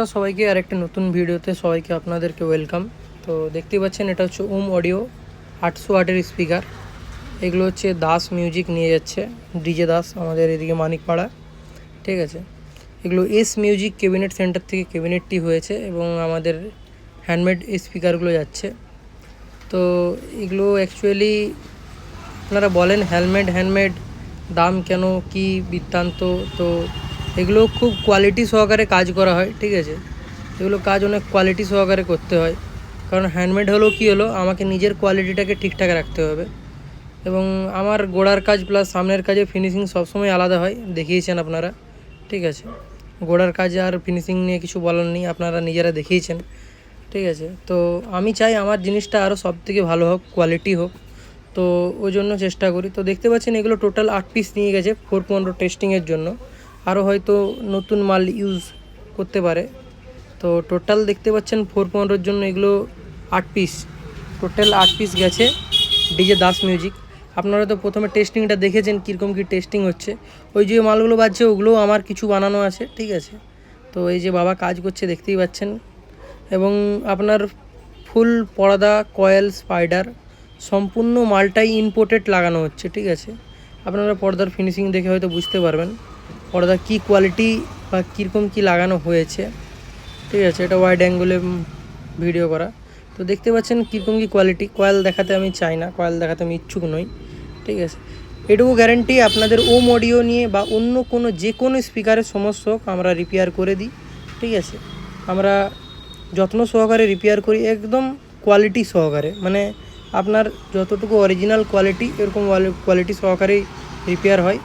নমস্কার সবাইকে আর একটা নতুন ভিডিওতে সবাইকে আপনাদেরকে ওয়েলকাম তো দেখতেই পাচ্ছেন, এটা হচ্ছে ওম অডিও আটশো ওয়াটের স্পিকার এগুলো হচ্ছে দাস মিউজিক নিয়ে যাচ্ছে ডিজে দাস আমাদের এদিকে মানিকপাড়া। ঠিক আছে? এগুলো এস মিউজিক ক্যাবিনেট সেন্টার থেকে ক্যাবিনেটটি হয়েছে এবং আমাদের হ্যান্ডমেড স্পিকারগুলো যাচ্ছে। তো এগুলো অ্যাকচুয়ালি আপনারা বলেন হেলমেট হ্যান্ডমেড দাম কেন, কি, বৃত্তান্ত, তো এগুলো খুব কোয়ালিটি সহকারে কাজ করা হয়, ঠিক আছে? এগুলো কাজ অনেক কোয়ালিটি সহকারে করতে হয়। কারণ হ্যান্ডমেড হলেও কী হলো, আমাকে নিজের কোয়ালিটিটাকে ঠিকঠাক রাখতে হবে। এবং আমার গোড়ার কাজ প্লাস সামনের কাজে ফিনিশিং সবসময় আলাদা হয়, দেখিয়েছেন আপনারা, ঠিক আছে? গোড়ার কাজ আর ফিনিশিং নিয়ে কিছু বলার নেই, আপনারা নিজেরা দেখিয়েছেন, ঠিক আছে? তো আমি চাই আমার জিনিসটা আরও সব থেকে ভালো হোক কোয়ালিটি হোক। তো ওই জন্য চেষ্টা করি। তো দেখতে পাচ্ছেন এগুলো টোটাল আট পিস নিয়ে গেছে ফোর পনেরো টেস্টিংয়ের জন্য। আরও হয়তো নতুন মাল ইউজ করতে পারে। তো টোটাল দেখতে পাচ্ছেন ফোর পনেরোর জন্য এগুলো আট পিস টোটাল আট পিস গেছে ডিজে দাস মিউজিক আপনারা তো প্রথমে টেস্টিংটা দেখেছেন কীরকম কী টেস্টিং হচ্ছে। ওই যে মালগুলো বাজছে, ওগুলোও আমার কিছু বানানো আছে, ঠিক আছে। তো এই যে বাবা কাজ করছে, দেখতেই পাচ্ছেন। এবং আপনার ফুল পর্দা কয়েল স্পাইডার সম্পূর্ণ মালটাই ইম্পোর্টেড লাগানো হচ্ছে, ঠিক আছে। আপনারা পর্দার ফিনিশিং দেখে হয়তো বুঝতে পারবেন। পর্দা কী কোয়ালিটি বা কীরকম কী লাগানো হয়েছে। ঠিক আছে, এটা ওয়াইড অ্যাঙ্গেলে ভিডিও করা। তো দেখতে পাচ্ছেন কীরকম কী কোয়ালিটি কয়েল দেখাতে আমি চাই না কয়েল দেখাতে আমি ইচ্ছুক নই। ঠিক আছে, এটুকু গ্যারেন্টি আপনাদের ওম অডিও নিয়ে বা অন্য কোনো যে কোনো স্পিকারের সমস্যা আমরা রিপেয়ার করে দিই। ঠিক আছে, আমরা যত্ন সহকারে রিপেয়ার করি, একদম কোয়ালিটি সহকারে। মানে আপনার যতটুকু অরিজিনাল কোয়ালিটি এরকম কোয়ালিটি সহকারেই রিপেয়ার হয়।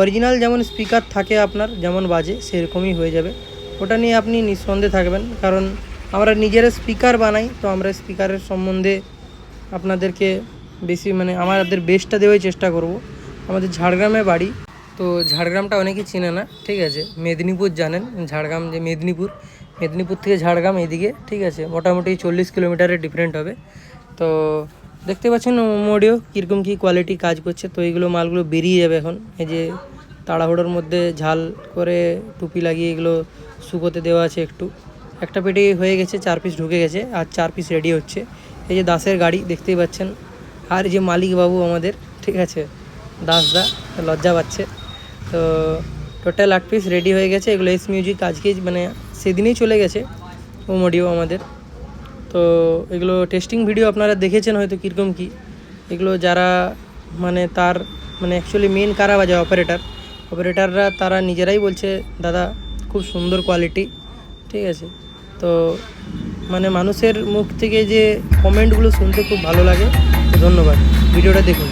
অরিজিনাল যেমন স্পিকার থাকে আপনার, যেমন বাজে, সেরকমই হয়ে যাবে। ওটা নিয়ে আপনি নিঃসন্দেহে থাকবেন, কারণ আমরা নিজেরা স্পিকার বানাই, তো আমরা স্পিকারের সম্বন্ধে আপনাদেরকে বেশি মানে আমাদের বেস্টটা দেওয়াই চেষ্টা করব। আমাদের ঝাড়গ্রামে বাড়ি, তো ঝাড়গ্রামটা অনেকেই চেনে না, ঠিক আছে? মেদিনীপুর জানেন, ঝাড়গ্রাম যে মেদিনীপুর মেদিনীপুর থেকে ঝাড়গ্রাম এদিকে ঠিক আছে? মোটামুটি চল্লিশ কিলোমিটারের ডিফারেন্ট হবে। তো দেখতে পাচ্ছেন মোডিও কীরকম কী কোয়ালিটি কাজ করছে, তো এইগুলো মালগুলো বেরিয়ে যাবে এখন। এই যে তাড়াহুড়োর মধ্যে ঝাল করে টুপি লাগিয়ে এগুলো শুকোতে দেওয়া আছে একটু। একটা পেটে হয়ে গেছে, চার পিস ঢুকে গেছে আর চার পিস রেডি হচ্ছে। এই যে দাসের গাড়ি দেখতেই পাচ্ছেন। আর যে মালিক বাবু আমাদের, ঠিক আছে? দাসদা লজ্জা পাচ্ছে। তো টোটাল আট পিস রেডি হয়ে গেছে। এগুলো এস মিউজিক আজকে মানে সেদিনেই চলে গেছে ও মডিও আমাদের। তো এগুলো টেস্টিং ভিডিও আপনারা দেখেছেন হয়তো কীরকম কী? এগুলো যারা মানে তার মানে অ্যাকচুয়ালি মেন কারা বাজে অপারেটার অপারেটাররা তারা নিজেরাই বলছে, দাদা, খুব সুন্দর কোয়ালিটি ঠিক আছে? তো মানে মানুষের মুখ থেকে যে কমেন্টগুলো শুনতে খুব ভালো লাগে ধন্যবাদ। ভিডিওটা দেখুন।